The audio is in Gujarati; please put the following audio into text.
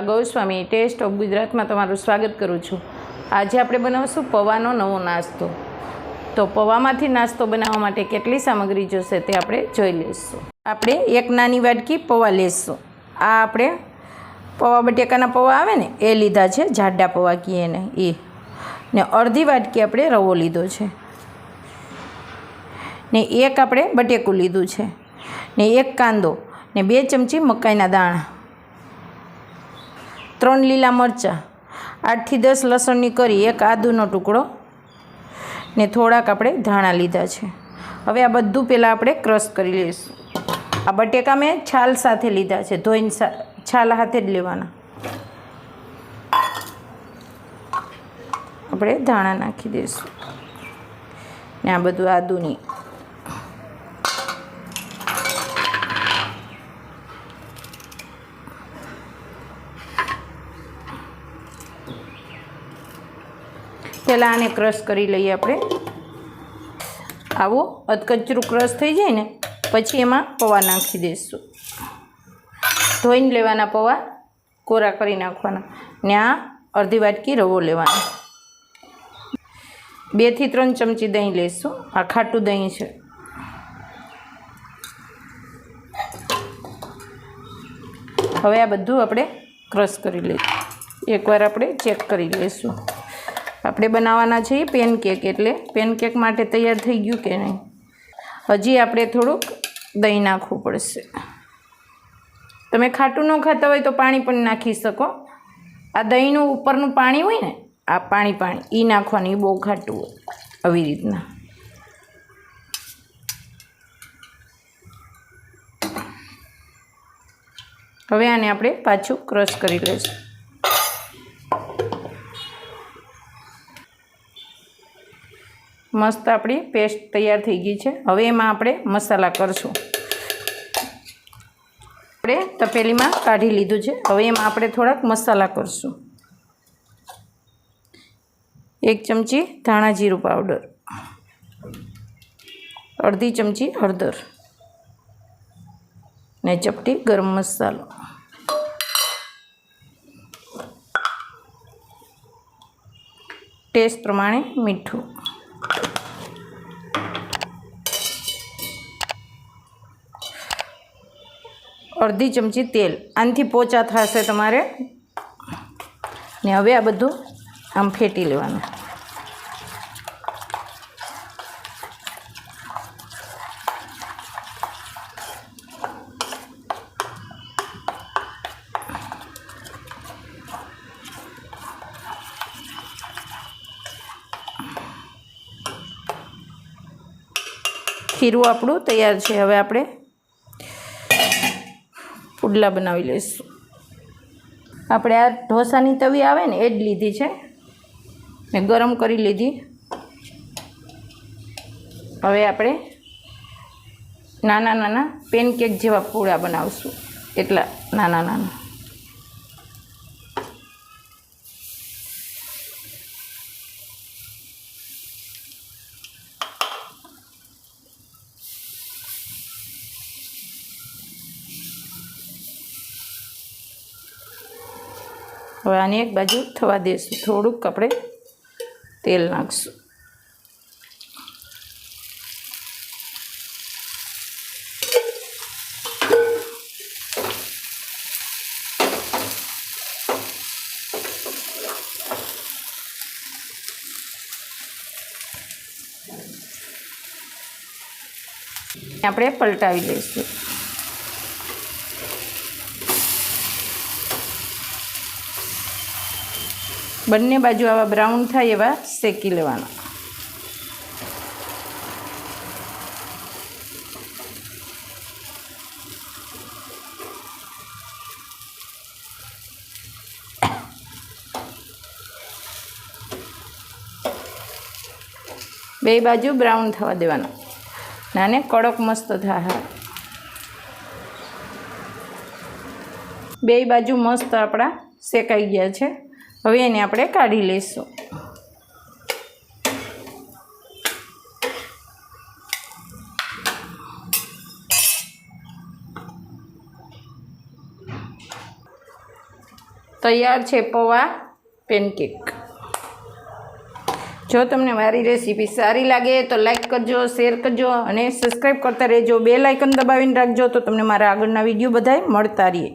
ગૌસ્વામી ટેસ્ટ ઓફ ગુજરાતમાં તમારું સ્વાગત કરું છું. આજે આપણે બનાવશું પૌવાનો નવો નાસ્તો. તો પૌવામાંથી નાસ્તો બનાવવા માટે કેટલી સામગ્રી જોશે તે આપણે જોઈ લઈશું. આપણે એક નાની વાટકી પૌવા લેશું. આ આપણે પૌવા બટેકાના પૌવા આવે ને, એ લીધા છે, જાડા પૌવા કહીએ ને, એ. ને અડધી વાટકી આપણે રવો લીધો છે. ને એક આપણે બટેકું લીધું છે. ને એક કાંદો, ને બે ચમચી મકાઈના દાણા. ત્રણ લીલા મરચાં, આઠથી દસ લસણની કરી, એક આદુનો ટુકડો ને થોડાક આપણે ધાણા લીધા છે. હવે આ બધું પહેલાં આપણે ક્રશ કરી લઈશું. આ બટેકા મેં છાલ સાથે લીધા છે, ધોઈને છાલ હાથે જ લેવાના. આપણે ધાણા નાખી દઈશું. ને આ બધું આદુની પહેલાં આને ક્રશ કરી લઈએ આપણે. આવું અધકચરું ક્રશ થઈ જાય ને, પછી એમાં પૌવા નાખી દઈશું ધોઈને લેવાના પૌવા, કોરા કરી નાખવાના. ને આ અડધી વાટકી રવો લેવાનો. બેથી ત્રણ ચમચી દહીં લઈશું આ ખાટું દહીં છે. હવે આ બધું આપણે ક્રશ કરી લઈશું એકવાર આપણે ચેક કરી લઈશું. આપણે બનાવવાના છીએ પેનકેક એટલે પેનકેક માટે તૈયાર થઈ ગયું કે નહીં? હજી આપણે થોડુંક દહીં નાખવું પડશે. તમે ખાટું ન ખાતા હોય તો પાણી પણ નાખી શકો. આ દહીંનું ઉપરનું પાણી હોય ને, આ પાણી પાણી એ નાખવાનું એ બહુ ખાટું હોય, આવી રીતના. હવે આને આપણે પાછું ક્રશ કરી લઈશું. મસ્ત આપણી પેસ્ટ તૈયાર થઈ ગઈ છે. હવે એમાં આપણે મસાલા કરશું. આપણે તપેલીમાં કાઢી લીધું છે. હવે એમાં આપણે થોડાક મસાલા કરશું. એક ચમચી ધાણા જીરું પાવડર. અડધી ચમચી હળદર. ને ચપટી ગરમ મસાલો. ટેસ્ટ પ્રમાણે મીઠું. અડધી ચમચી તેલ. આનાથી પોચા થશે તમારે. ને હવે આ બધું આમ ફેટી લેવાનું. ખીરું આપણું તૈયાર છે. હવે આપણે પુડલા બનાવી લઈશું. આપણે આ ઢોસાની તવી આવે ને, એ જ લીધી છે. ને ગરમ કરી લીધી. હવે આપણે નાના નાના પેનકેક જેવા પૂળા બનાવશું. એટલા નાના નાના. હવે આની એક બાજુ થવા દઈશું થોડુંક આપણે તેલ નાખશું. આપણે પલટાવી લઈશું બંને બાજુ આવા બ્રાઉન થાય એવા શેકી લેવાના. બે બાજુ બ્રાઉન થવા દેવાના. નાને કડક મસ્ત થાય. બે બાજુ મસ્ત આપણા શેકાઈ ગયા છે. હવે એને આપણે કાઢી લઈશું. તૈયાર છે પૌવા પેનકેક જો તમને મારી રેસીપી સારી લાગે તો લાઈક કરજો શેર કરજો અને સબસ્ક્રાઈબ કરતા રહેજો. બે લાઇકન દબાવીને રાખજો તો તમને મારા આગળના વીડિયો બધાય મળતા રહીએ